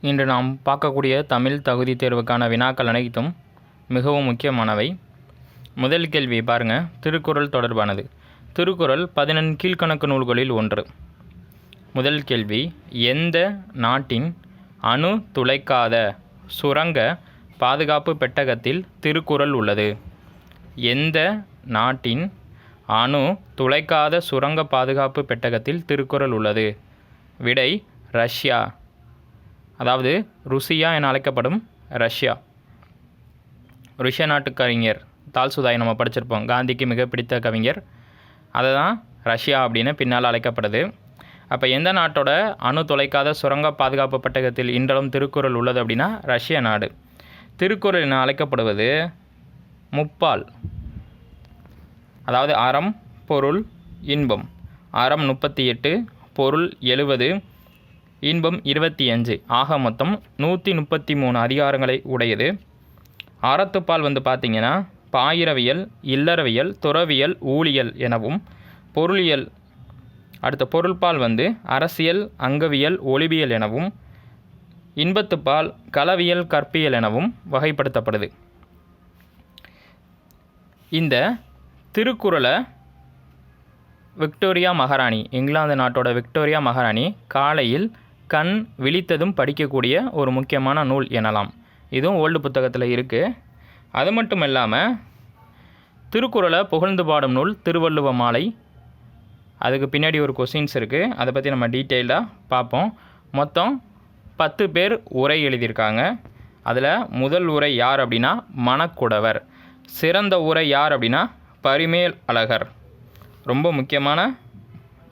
இன்று நாம் பார்க்கக்கூடிய தமிழ் தகுதி தேர்வுக்கான வினாக்கள் அனைத்தும் மிகவும் முக்கியமானவை. முதல் கேள்வி பாருங்கள் திருக்குறள் தொடர்பானது. திருக்குறள் பதினெண் கீழ்க்கணக்கு நூல்களில் ஒன்று. முதல் கேள்வி எந்த நாட்டின் அணு துளைக்காத சுரங்க பாதுகாப்பு பெட்டகத்தில் திருக்குறள் உள்ளது? எந்த நாட்டின் அணு துளைக்காத சுரங்க பாதுகாப்பு பெட்டகத்தில் திருக்குறள் உள்ளது? விடை ரஷ்யா. அதாவது ருசியா என அழைக்கப்படும் ரஷ்யா. ருஷ்ய நாட்டு கவிஞர் தால்சுதாய் நம்ம படிச்சிருப்போம். காந்திக்கு மிக பிடித்த கவிஞர். அதை தான் ரஷ்யா அப்படின்னு பின்னால் அழைக்கப்படுது. அப்போ எந்த நாட்டோட அணு தொலைக்காத சுரங்க பாதுகாப்பு பட்டகத்தில் இன்றளவும் திருக்குறள் உள்ளது அப்படின்னா ரஷ்ய நாடு. திருக்குறள் என அழைக்கப்படுவது முப்பால். அதாவது அறம் பொருள் இன்பம். அறம் முப்பத்தி எட்டு பொருள் எழுவது இன்பம் இருபத்தி அஞ்சு ஆக மொத்தம் நூற்றி முப்பத்தி மூணு அதிகாரங்களை உடையது. அறத்துப்பால் வந்து பார்த்திங்கன்னா பாயிரவியல் இல்லறவியல் துறவியல் ஊழியல் எனவும் பொருளியல் அடுத்த பொருள்பால் வந்து அரசியல் அங்கவியல் ஒளிவியல் எனவும் இன்பத்துப்பால் களவியல் கற்பியல் எனவும் வகைப்படுத்தப்படுது. இந்த திருக்குறளை விக்டோரியா மகாராணி இங்கிலாந்து நாட்டோட விக்டோரியா மகாராணி காலையில் கண் விழித்ததும் படிக்கக்கூடிய ஒரு முக்கியமான நூல் எனலாம். இதுவும் ஓல்டு புத்தகத்தில் இருக்குது அது மட்டும் இல்லாமல் திருக்குறளை புகழ்ந்து பாடும் நூல் திருவள்ளுவ மாலை. அதுக்கு பின்னாடி ஒரு கொஸ்டின்ஸ் இருக்குது அதை பற்றி நம்ம டீட்டெயிலாக பார்ப்போம் மொத்தம் பத்து பேர் உரை எழுதியிருக்காங்க. அதில் முதல் உரை யார் அப்படின்னா மணக்குடவர். சிறந்த உரை யார் அப்படின்னா பரிமேல் அழகர். ரொம்ப முக்கியமான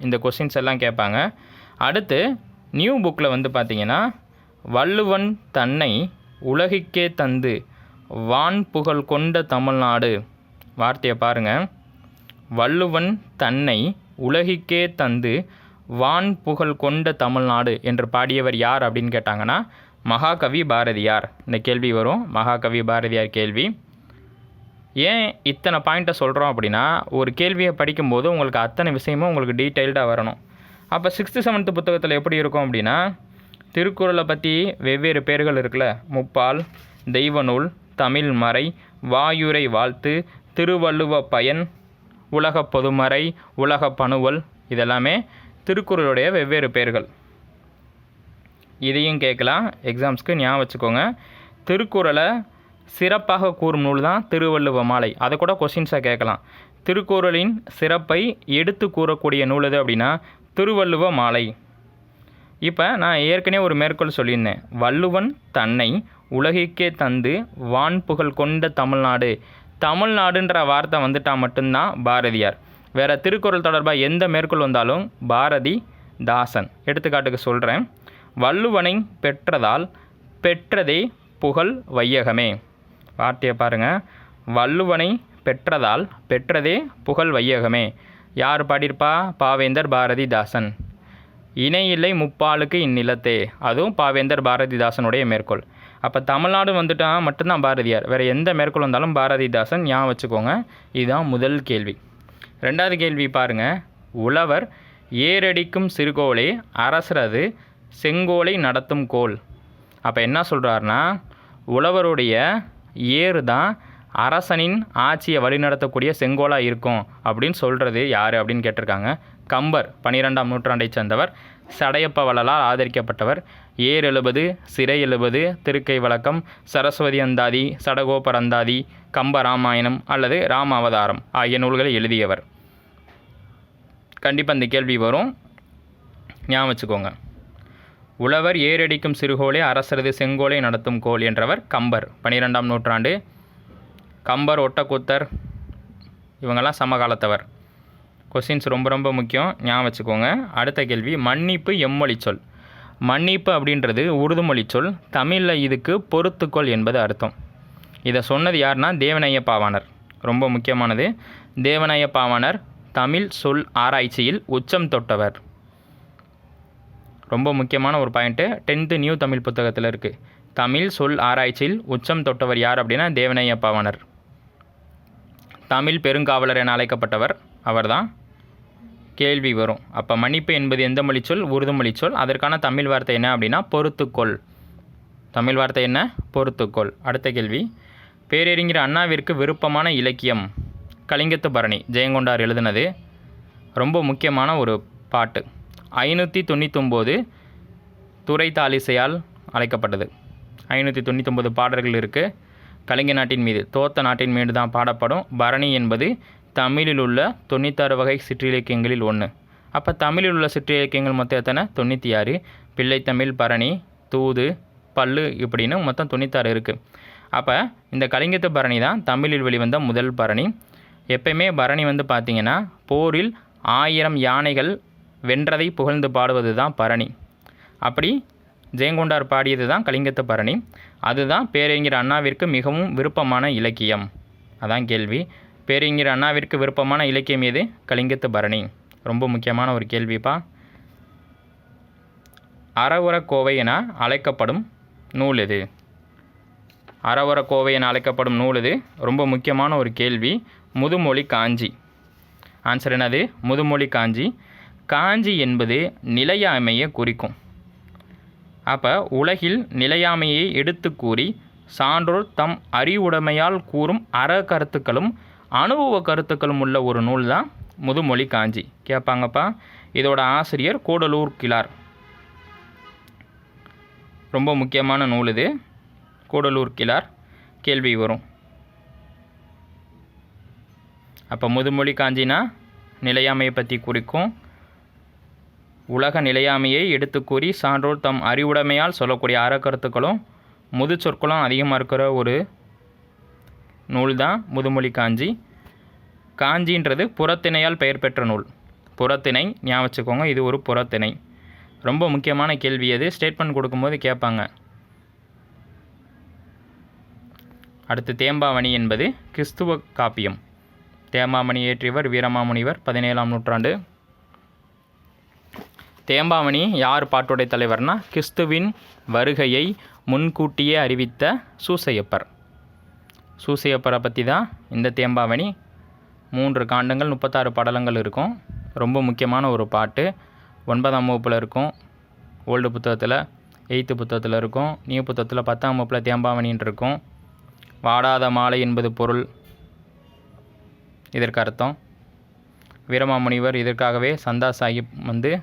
இந்த கொஸ்டின்ஸ் எல்லாம் கேட்பாங்க. அடுத்து நியூ புக்கில் வந்து பார்த்திங்கன்னா வள்ளுவன் தன்னை உலகிற்கே தந்து வான் புகழ் கொண்ட தமிழ்நாடு. வார்த்தையை பாருங்கள் வள்ளுவன் தன்னை உலகிற்கே தந்து வான் புகழ் கொண்ட தமிழ்நாடு என்று பாடியவர் யார் அப்படின்னு கேட்டாங்கன்னா மகாகவி பாரதியார். இந்த கேள்வி வரும். மகாகவி பாரதியார் கேள்வி. ஏன் இத்தனை பாயிண்ட்டை சொல்கிறோம் அப்படின்னா ஒரு கேள்வியை படிக்கும்போது உங்களுக்கு அத்தனை விஷயமும் உங்களுக்கு டீட்டெயில்டாக வரணும். அப்போ சிக்ஸ்த்து செவன்த்து புத்தகத்தில் எப்படி இருக்கும் அப்படின்னா திருக்குறளை பற்றி வெவ்வேறு பேர்கள் இருக்குல்ல முப்பால் தெய்வ நூல் தமிழ் மறை வாயுரை வாழ்த்து திருவள்ளுவ பயன் உலக பொதுமறை உலக பணுவல் இதெல்லாமே திருக்குறளுடைய வெவ்வேறு பேர்கள். இதையும் கேட்கலாம் எக்ஸாம்ஸ்க்கு ஞாபகம் வச்சுக்கோங்க. திருக்குறளை சிறப்பாக கூறும் நூல் தான் திருவள்ளுவ மாலை. அதை கூட கொஸ்டின்ஸாக கேட்கலாம். திருக்குறளின் சிறப்பை எடுத்து கூறக்கூடிய நூல் எது அப்படின்னா திருவள்ளுவ மாலை. இப்போ நான் ஏற்கனவே ஒரு மேற்கோள் சொல்லியிருந்தேன். வள்ளுவன் தன்னை உலகிற்கே தந்து வான் புகழ் கொண்ட தமிழ்நாடு. தமிழ்நாடுன்ற வார்த்தை வந்துட்டால் மட்டும்தான் பாரதியார். வேறு திருக்குறள் தொடர்பாக எந்த மேற்கோள் வந்தாலும் பாரதி தாசன். எடுத்துக்காட்டுக்கு சொல்கிறேன் வள்ளுவனை பெற்றதால் பெற்றதே புகழ் வையகமே. வார்த்தையை பாருங்கள் வள்ளுவனை பெற்றதால் பெற்றதே புகழ் வையகமே. யார் பாடியிருப்பா? பாவேந்தர் பாரதிதாசன். இணையில்லை முப்பாலுக்கு இந்நிலத்தே. அதுவும் பாவேந்தர் பாரதிதாசனுடைய மேற்கோள். அப்போ தமிழ்நாடு வந்துட்டால் மட்டும்தான் பாரதியார். வேறு எந்த மேற்கோள் வந்தாலும் பாரதிதாசன் ஞாபகம் வச்சுக்கோங்க. இதுதான் முதல் கேள்வி. ரெண்டாவது கேள்வி பாருங்கள் உழவர் ஏரடிக்கும் சிறுகோளே அரசரது செங்கோலை நடத்தும் கோல் அப்போ என்ன சொல்கிறாருன்னா உழவருடைய ஏறு தான் அரசனின் ஆட்சியை வழிநடத்தக்கூடிய செங்கோலாக இருக்கும் அப்படின்னு சொல்கிறது யார் அப்படின்னு கேட்டிருக்காங்க. கம்பர் பன்னிரெண்டாம் நூற்றாண்டை சேர்ந்தவர். சடையப்ப வள்ளலால் ஆதரிக்கப்பட்டவர். ஏர் எழுபது சிறை எழுபது திருக்கை வழக்கம் சரஸ்வதி அந்தாதி சடகோபரந்தாதி கம்ப ராமாயணம் அல்லது ராம அவதாரம் ஆகிய நூல்களை எழுதியவர். கண்டிப்பாக இந்த கேள்வி வரும். ஞாபகம் வச்சுக்கோங்க. உழவர் ஏரடிக்கும் சிறுகோளே அரசரது செங்கோலை நடத்தும் கோல் என்றவர் கம்பர் பனிரெண்டாம் நூற்றாண்டு. கம்பர் ஒட்டக்கூத்தர் இவங்கெல்லாம் சமகாலத்தவர். கொஸ்டின்ஸ் ரொம்ப ரொம்ப முக்கியம். ஞாபகம் வச்சுக்கோங்க. அடுத்த கேள்வி மன்னிப்பு எம்மொழி சொல் மன்னிப்பு அப்படின்றது உருதுமொழி சொல் தமிழில் இதுக்கு பொறுத்துக்கொள் என்பது அர்த்தம். இதை சொன்னது யாருன்னா தேவனைய பாவாணர் ரொம்ப முக்கியமானது. தேவனைய பாவாணர் தமிழ் சொல் ஆராய்ச்சியில் உச்சம் தொட்டவர். ரொம்ப முக்கியமான ஒரு பாயிண்ட்டு. டென்த்து நியூ தமிழ் புத்தகத்தில் இருக்குது தமிழ் சொல் ஆராய்ச்சியில் உச்சம் தொட்டவர் யார் அப்படின்னா தேவனைய பாவாணர் தமிழ் பெருங்காவலர் என அழைக்கப்பட்டவர் அவர்தான். கேள்வி வரும். அப்போ மன்னிப்பு என்பது எந்த மொழிச்சொல் உருது மொழிச்சொல் அதற்கான தமிழ் வார்த்தை என்ன அப்படின்னா பொறுத்துக்கொள். தமிழ் வார்த்தை என்ன? பொறுத்துக்கோள். அடுத்த கேள்வி. பேரறிஞர் அண்ணாவிற்கு விருப்பமான இலக்கியம். கலிங்கத்து பரணி ஜெயங்கொண்டார் எழுதினது. ரொம்ப முக்கியமான ஒரு பாட்டு. ஐநூற்றி தொண்ணூத்தொம்போது துறை தாலிசையால் அழைக்கப்பட்டது. ஐநூற்றி தொண்ணூத்தொம்பது பாடல்கள் இருக்குது கலிங்க நாட்டின் மீது தோத்த நாட்டின் மீது தான் பாடப்படும் பரணி என்பது தமிழில் உள்ள தொண்ணூத்தாறு வகை சிற்றிலக்கியங்களில் ஒன்று அப்போ தமிழில் உள்ள சிற்றிலக்கியங்கள் மொத்தம் எத்தனை? தொண்ணூற்றி ஆறு பிள்ளைத்தமிழ் பரணி தூது பல்லு இப்படின்னு மொத்தம் தொண்ணூத்தாறு இருக்குது அப்போ இந்த கலிங்கத்து பரணி தான் தமிழில் வெளிவந்த முதல் பரணி. எப்பயுமே பரணி வந்து பார்த்திங்கன்னா போரில் ஆயிரம் யானைகள் வென்றதை புகழ்ந்து பாடுவது தான் பரணி. அப்படி ஜெயங்கொண்டார் பாடியது தான் கலிங்கத்து பரணி. அதுதான் பேரறிஞர் அண்ணாவிற்கு மிகவும் விருப்பமான இலக்கியம். அதான் கேள்வி. பேரறிஞர் அண்ணாவிற்கு விருப்பமான இலக்கியம் எது? கலிங்கத்து பரணி. ரொம்ப முக்கியமான ஒரு கேள்விப்பா. அறவுரக்கோவை என அழைக்கப்படும் நூல் எது? அறவுரக்கோவை என அழைக்கப்படும் நூல் இது ரொம்ப முக்கியமான ஒரு கேள்வி. முதுமொழி காஞ்சி. ஆன்சர் என்னது? முதுமொழி காஞ்சி. காஞ்சி என்பது நிலையாமையை குறிக்கும். அப்போ உலகில் நிலையாமையை எடுத்து கூறி சான்றோர் தம் அறிவுடைமையால் கூறும் அற கருத்துக்களும் அனுபவ கருத்துக்களும் உள்ள ஒரு நூல் தான் முதுமொழி காஞ்சி. கேட்பாங்கப்பா இதோட ஆசிரியர் கூடலூர் கிளார் ரொம்ப முக்கியமான நூல் இது. கூடலூர் கிளார் கேள்வி வரும். அப்போ முதுமொழி காஞ்சினா நிலையாமையை பற்றி குறிக்கும் உலக நிலையாமையை எடுத்துக்கூறி சான்றோர் தம் அறிவுடைமையால் சொல்லக்கூடிய அறக்கருத்துக்களும் முது சொற்களும் அதிகமாக இருக்கிற ஒரு நூல் தான் முதுமொழி காஞ்சி. காஞ்சின்றது புறத்திணையால் பெயர் பெற்ற நூல். புறத்திணை ஞாபகம் வச்சுக்கோங்க இது ஒரு புறத்திணை. ரொம்ப முக்கியமான கேள்வி அது ஸ்டேட்மெண்ட் கொடுக்கும்போது கேட்பாங்க. அடுத்து தேம்பாவணி என்பது கிறிஸ்துவ காப்பியம். தேம்பாமணி ஏற்றியவர் வீரமாமுனிவர் பதினேழாம் நூற்றாண்டு. தேம்பாவணி யார் பாட்டுடைய தலைவர்னா கிறிஸ்துவின் வருகையை முன்கூட்டியே அறிவித்த சூசையப்பர். சூசையப்பரை பற்றி தான் இந்த தேம்பாவணி மூன்று காண்டங்கள் முப்பத்தாறு படலங்கள் இருக்கும். ரொம்ப முக்கியமான ஒரு பாட்டு. ஒன்பதாம் வகுப்பில் இருக்கும். ஓல்டு புத்தகத்தில் எயித்து புத்தகத்தில் இருக்கும். நியூ புத்தகத்தில் பத்தாம் வகுப்பில் தேம்பாவணின்னு இருக்கும். வாடாத மாலை என்பது பொருள். இதற்கு அர்த்தம். வீரமாமுனிவர் இதற்காகவே சந்தா சாஹிப் வந்து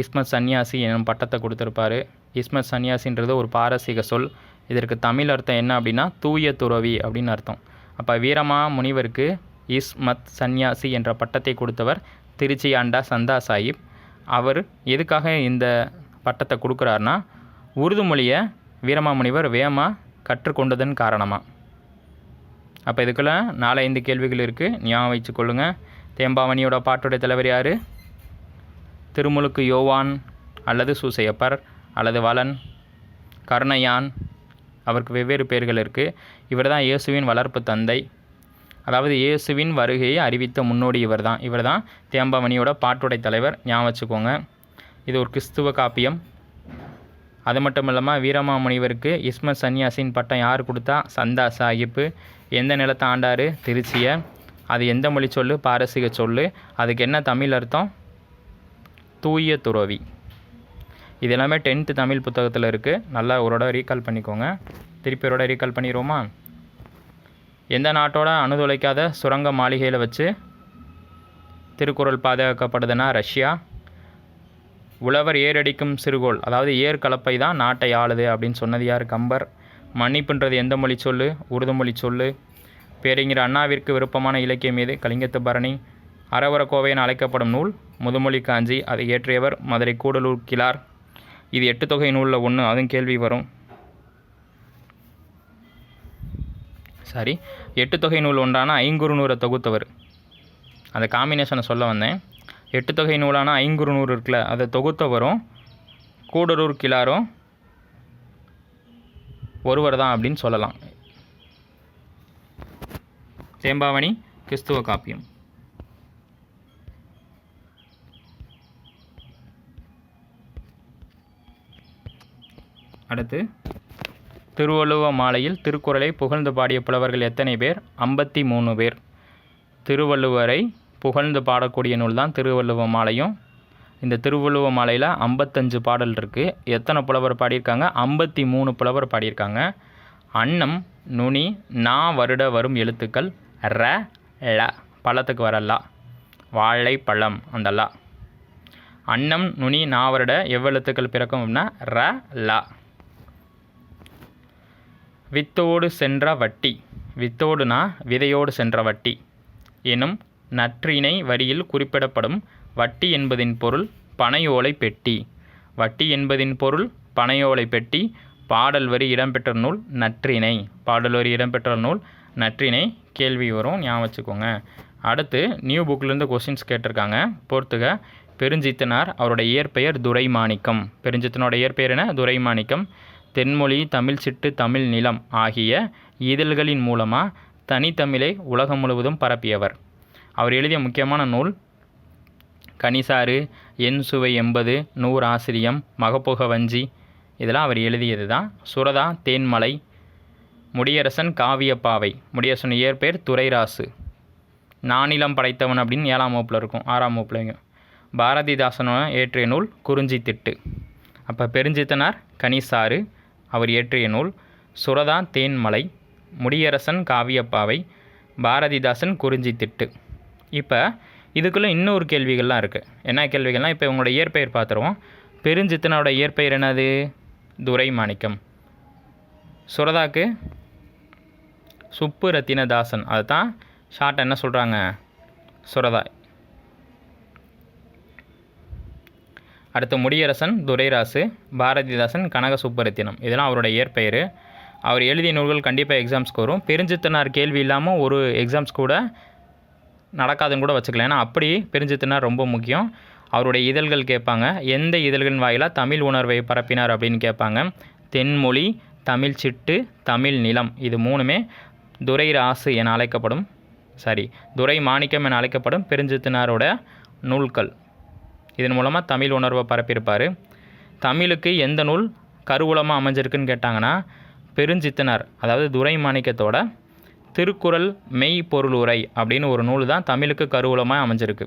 இஸ்மத் சன்னியாசி எனும் பட்டத்தை கொடுத்துருப்பாரு. இஸ்மத் சன்னியாசின்றது ஒரு பாரசீக சொல். இதற்கு தமிழ் அர்த்தம் என்ன அப்படின்னா தூய துறவி அப்படின்னு அர்த்தம். அப்போ வீரமா முனிவருக்கு இஸ்மத் சன்னியாசி என்ற பட்டத்தை கொடுத்தவர் திருச்சி ஆண்டா சந்தா சாஹிப். அவர் எதுக்காக இந்த பட்டத்தை கொடுக்குறாருனா உருது மொழியை வீரமாமுனிவர் வேகமாக கற்றுக்கொண்டதன் காரணமாக அப்போ இதுக்குள்ள நாலு ஐந்து கேள்விகள் இருக்குது ஞாபகம் வச்சுக்கொள்ளுங்கள் தேம்பாவணியோட பாட்டுடைய தலைவர் யார்? திருமுழுக்கு யோவான் அல்லது சூசையப்பர் அல்லது வளன் கருணையான் அவருக்கு வெவ்வேறு பெயர்கள் இருக்குது இவர் தான் இயேசுவின் வளர்ப்பு தந்தை. அதாவது இயேசுவின் வருகையை அறிவித்த முன்னோடி இவர் தான் இவர் தான் தேம்பாவணியோட பாட்டுடை தலைவர். ஞாபகம் வச்சுக்கோங்க. இது ஒரு கிறிஸ்துவ காப்பியம். அது மட்டும் இல்லாமல் வீரமாமுனிவருக்கு இஸ்மத் சன்னியாசின் பட்டம் யார் கொடுத்தா? சந்தா சாஹிப்பு எந்த நிலத்தை ஆண்டார்? திருச்சியை. அது எந்த மொழி சொல்லு? பாரசீக சொல்லு. அதுக்கு என்ன தமிழ் அர்த்தம்? தூய துறவி. இது எல்லாமே டென்த்து தமிழ் புத்தகத்தில் இருக்குது நல்லா ஒரோட ரீகால் பண்ணிக்கோங்க. திருப்பி ஒரோட ரீகால் பண்ணிடுவோமா? எந்த நாட்டோட அணுதுளைக்காத சுரங்க மாளிகையில் வச்சு திருக்குறள் பாதுகாக்கப்படுதுன்னா ரஷ்யா. உழவர் ஏரடிக்கும் சிறுகோள் அதாவது ஏர் கலப்பை தான் நாட்டை ஆளுது அப்படின்னு சொன்னது யார்? கம்பர். மன்னிப்புன்றது எந்த மொழி சொல்லு? உருது மொழி சொல்லு. பேரறிஞர் அண்ணாவிற்கு விருப்பமான இலக்கியம் எது? கலிங்கத்து பரணி. அறவரக்கோவை என அழைக்கப்படும் நூல் முதுமொழி காஞ்சி. அதை இயற்றியவர் மதுரை கூடலூர் கிளார் இது எட்டு தொகை நூலில் ஒன்று அதுவும் கேள்வி வரும். சாரி எட்டு தொகை நூல் ஒன்றான ஐங்குறுநூறை தொகுத்தவர். அந்த காம்பினேஷனை சொல்ல வந்தேன். எட்டு தொகை நூலான ஐங்குறுநூறு இருக்குல்ல அதை தொகுத்தவரும் கூடலூர் கிளாரும் ஒருவர் தான் அப்படின்னு சொல்லலாம். தேம்பாவணி கிறிஸ்துவ காப்பியம். அடுத்து திருவள்ளுவ மாலையில் திருக்குறளை புகழ்ந்து பாடிய புலவர்கள் எத்தனை பேர்? ஐம்பத்தி மூணு பேர். திருவள்ளுவரை புகழ்ந்து பாடக்கூடிய நூல் தான் திருவள்ளுவ மாலையும். இந்த திருவள்ளுவ மாலையில் ஐம்பத்தஞ்சு பாடல் இருக்குது எத்தனை புலவர் பாடியிருக்காங்க? ஐம்பத்தி மூணு புலவர் பாடியிருக்காங்க. அன்னம் நுனி நா வருட வரும் எழுத்துக்கள் ர ல பழத்துக்கு வர லா வாழை பழம் அந்த லா அன்னம் நுனி நா வருட எவ்வெழுத்துக்கள் பிறக்கும் அப்படின்னா ர லா வித்தோடு சென்ற வட்டி. வித்தோடுனா விதையோடு சென்ற வட்டி. எனும் நற்றிணை வரியில் குறிப்பிடப்படும் வட்டி என்பதின் பொருள் பனையோலை பெட்டி. வட்டி என்பதின் பொருள் பனையோலை பெட்டி. பாடல் வரி இடம்பெற்ற நூல் நற்றிணை. பாடல் வரி இடம்பெற்ற நூல் நற்றிணை. கேள்வி வரும் ஞாபகம் வச்சுக்கோங்க. அடுத்து நியூ புக்லேருந்து கொஸ்டின்ஸ் கேட்டிருக்காங்க. பொறுத்துக பெருஞ்சித்தனார் அவருடைய இயற்பெயர் துரைமாணிக்கம். பெருஞ்சித்தனோட இயற்பெயர் என்ன? துரைமாணிக்கம். தென்மொழி தமிழ் சிட்டு தமிழ் நிலம் ஆகிய இதழ்களின் மூலமாக தனித்தமிழை உலகம் முழுவதும் பரப்பியவர். அவர் எழுதிய முக்கியமான நூல் கனிசாறு என் சுவை எண்பது நூறு ஆசிரியம் மகப்புக வஞ்சி. இதெல்லாம் அவர் எழுதியது தான் சுரதா தேன்மலை முடியரசன் காவியப்பாவை. முடியரசன் இயற்பெயர் துரைராசு. நானிலம் படைத்தவன் அப்படின்னு ஏழாம் வகுப்பில் இருக்கும். ஆறாம் வகுப்புலையும் பாரதிதாசனோட ஏற்றிய நூல் குறிஞ்சி திட்டு அப்போ பெருஞ்சித்தனார் கனிசாறு அவர் இயற்றிய நூல் சுரதா தேன்மலை முடியரசன் காவியப்பாவை பாரதிதாசன் குறிஞ்சி திட்டு. இப்போ இதுக்குள்ளே இன்னொரு கேள்விகள்லாம் இருக்குது என்ன கேள்விகள்லாம் இப்போ உங்களோட இயற்பெயர் பார்த்துருவோம் பெருஞ்சித்தனோட இயற்பெயர் என்னது? துரை மாணிக்கம் சுரதாக்கு சுப்பு ரத்தினதாசன் அதுதான் ஷார்ட் என்ன சொல்கிறாங்க சுரதா. அடுத்து முடியரசன் துரைராசு பாரதிதாசன் கனக சுப்பரத்தினம் இதெல்லாம் அவரோட இயற்பெயர். அவர் எழுதிய நூல்கள் கண்டிப்பாக எக்ஸாம்ஸ்க்கு வரும். பெருஞ்சித்தனார் கேள்வி இல்லாமல் ஒரு எக்ஸாம்ஸ் கூட நடக்காதுன்னு கூட வச்சுக்கலாம். ஏன்னா அப்படி பெருஞ்சித்தனார் ரொம்ப முக்கியம். அவருடைய இதழ்கள் கேட்பாங்க. எந்த இதழ்களின் வாயிலாக தமிழ் உணர்வை பரப்பினார் அப்படின்னு கேட்பாங்க. தென்மொழி தமிழ் சிட்டு தமிழ் நிலம் இது மூணுமே துரை ராசு என அழைக்கப்படும் சாரி துரை மாணிக்கம் என அழைக்கப்படும் பெருஞ்சித்தினாரோட நூல்கள். இதன் மூலமாக தமிழ் உணர்வை பரப்பியிருப்பார். தமிழுக்கு எந்த நூல் கருவூலமாக அமைஞ்சிருக்குன்னு கேட்டாங்கன்னா பெருஞ்சித்தனார் அதாவது துரை மாணிக்கத்தோட திருக்குறள் மெய் பொருளுரை அப்படின்னு ஒரு நூல் தான் தமிழுக்கு கருவூலமாக அமைஞ்சிருக்கு.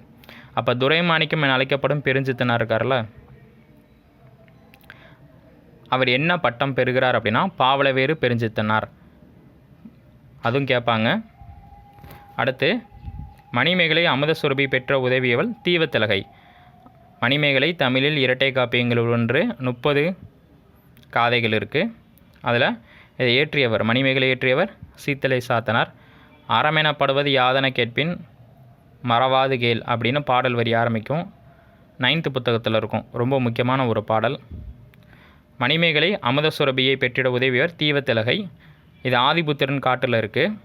அப்போ துரை மாணிக்கம் என அழைக்கப்படும் பெருஞ்சித்தனார் இருக்கார்ல அவர் என்ன பட்டம் பெறுகிறார் அப்படின்னா பாவலவேறு பெருஞ்சித்தனார். அதுவும் கேட்பாங்க. அடுத்து மணிமேகலை அமுதசுரபி பெற்ற உதவியவள் தீவத்திலகை. மணிமேகலை தமிழில் இரட்டை காப்பியங்கள் ஒன்று முப்பது காதைகள் இருக்குது அதில் இதை இயற்றியவர் மணிமேகலை இயற்றியவர் சீத்தலை சாத்தனார். அறமெனப்படுவது யாதன கேட்பின் மறவாது கேள் அப்படின்னு பாடல் வரி ஆரம்பிக்கும். நைன்த்து புத்தகத்தில் இருக்கும். ரொம்ப முக்கியமான ஒரு பாடல். மணிமேகலை அமுத சுரபியை பெற்றிட உதவியவர் தீவத்திலகை. இது ஆதிபுத்திரன் காட்டில் இருக்குது